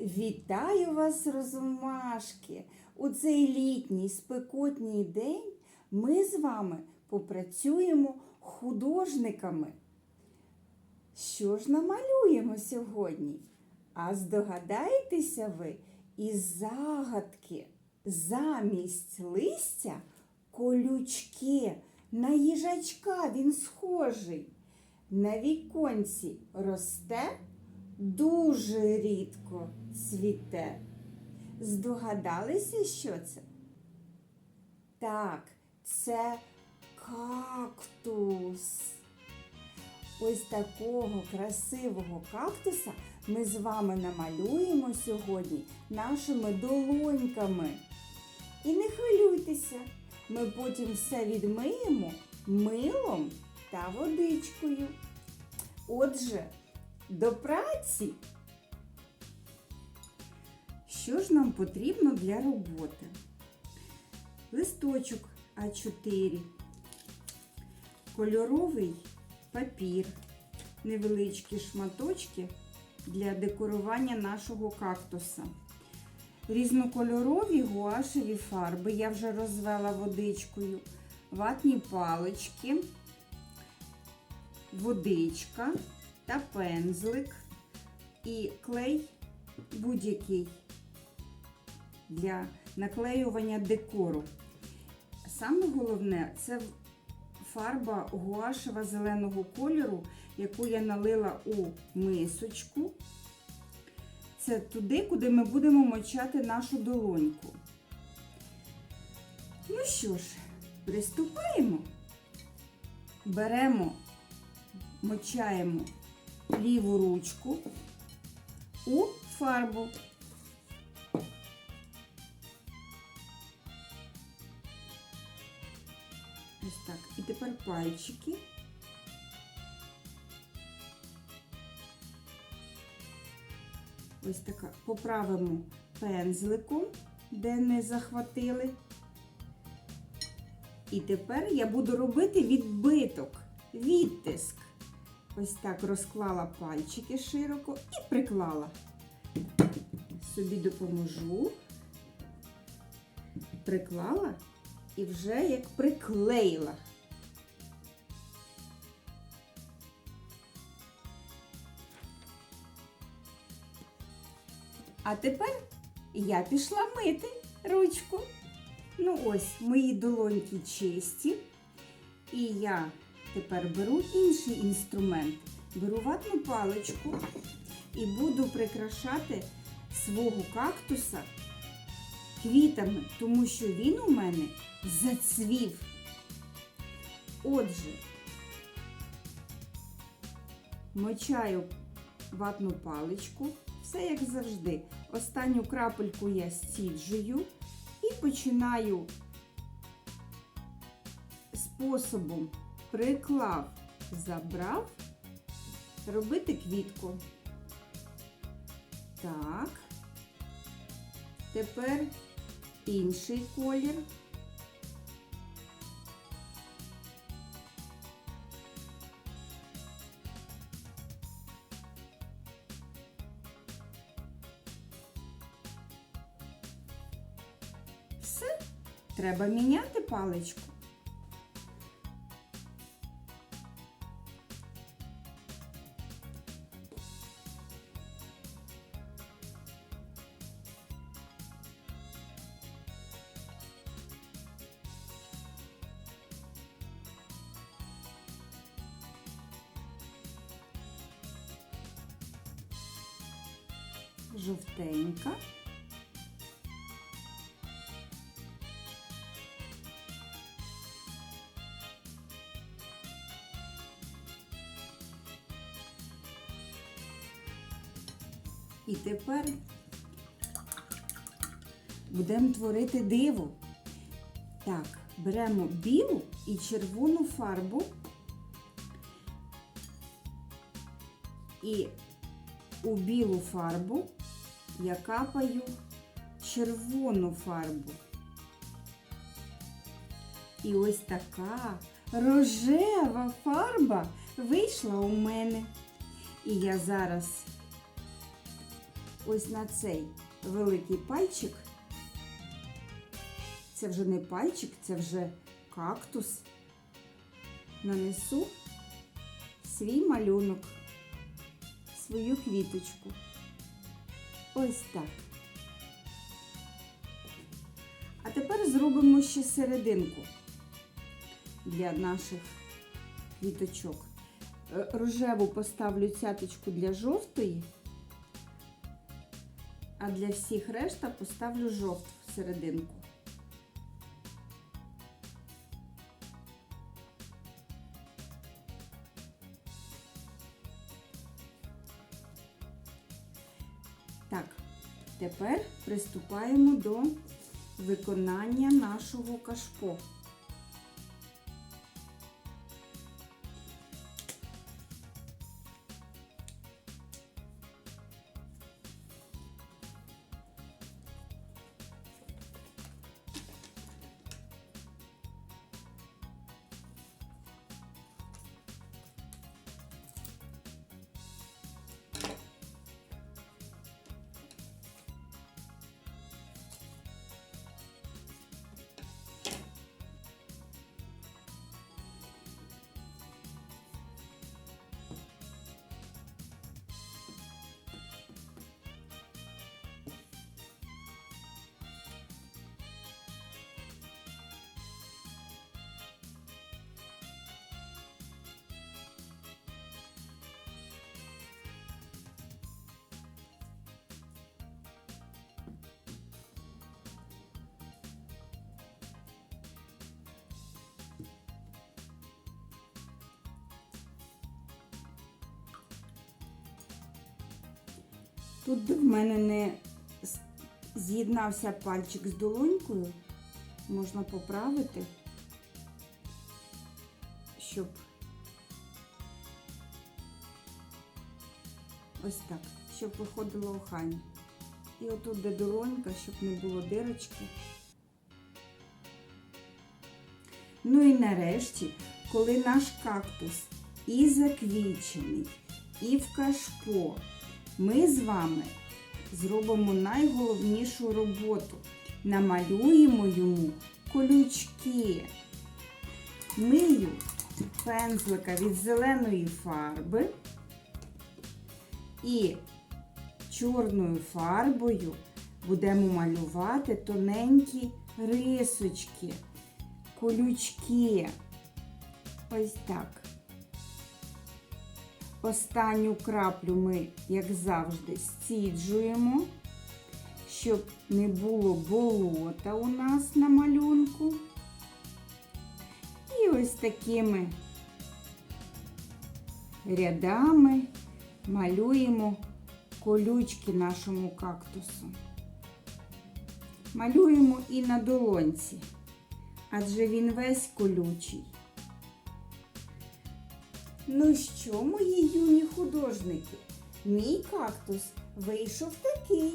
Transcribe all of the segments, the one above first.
Вітаю вас, розумашки! У цей літній спекотній день ми з вами попрацюємо художниками. Що ж намалюємо сьогодні? А здогадаєтеся ви із загадки. Замість листя колючки, на їжачка він схожий. На віконці росте, дуже рідко цвіте. Здогадалися, що це? Так, це кактус. Ось такого красивого кактуса ми з вами намалюємо сьогодні нашими долоньками. І не хвилюйтеся, ми потім все відмиємо милом та водичкою. Отже, до праці. Що ж нам потрібно для роботи? Листочок А4, кольоровий папір, невеличкі шматочки для декорування нашого кактуса. Різнокольорові гуашеві фарби, я вже розвела водичкою, ватні палички, водичка та пензлик. І клей будь-який для наклеювання декору. Саме головне це фарба гуашева зеленого кольору, яку я налила у мисочку. Це туди, куди ми будемо мочати нашу долоньку. Ну що ж, приступаємо. Беремо, мочаємо ліву ручку у фарбу. Пальчики. Ось така поправимо пензликом, де не захватили. І тепер я буду робити відбиток, відтиск. Ось так розклала пальчики широко і приклала. Собі допоможу. Приклала і вже як приклеїла. А тепер я пішла мити ручку. Ну ось, мої долоньки чисті. І я тепер беру інший інструмент. Беру ватну паличку і буду прикрашати свого кактуса квітами, тому що він у мене зацвів. Отже, мочаю ватну паличку, все як завжди. Останню крапельку я стіджую і починаю способом приклав, забрав, робити квітку. Так, тепер інший колір. Треба міняти паличку. Жовтенька. І тепер будемо творити диво. Так, беремо білу і червону фарбу і у білу фарбу я капаю червону фарбу. І ось така рожева фарба вийшла у мене. І я зараз ось на цей великий пальчик. Це вже не пальчик, це вже кактус. Нанесу свій малюнок, свою квіточку. Ось так. А тепер зробимо ще серединку для наших квіточок. Е, Рожеву поставлю цяточку для жовтої, а для всіх решта поставлю жовту серединку. Так, тепер приступаємо до виконання нашого кашпо. Тут в мене не з'єднався пальчик з долонькою. Можна поправити, щоб ось так, щоб виходило охайно. І отут, де долонька, щоб не було дирочки. Ну і нарешті, коли наш кактус і заквічений, і в кашпо, ми з вами зробимо найголовнішу роботу. Намалюємо йому колючки. Мию пензлика від зеленої фарби і чорною фарбою будемо малювати тоненькі рисочки, колючки. Ось так. Останню краплю ми, як завжди, стіджуємо, щоб не було болота у нас на малюнку. І ось такими рядами малюємо колючки нашому кактусу. Малюємо і на долонці, адже він весь колючий. Ну що, мої юні художники, мій кактус вийшов такий.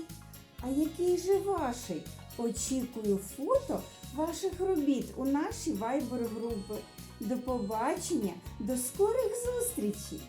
А який же ваший? Очікую фото ваших робіт у нашій вайбер групи. До побачення, до скорих зустрічей!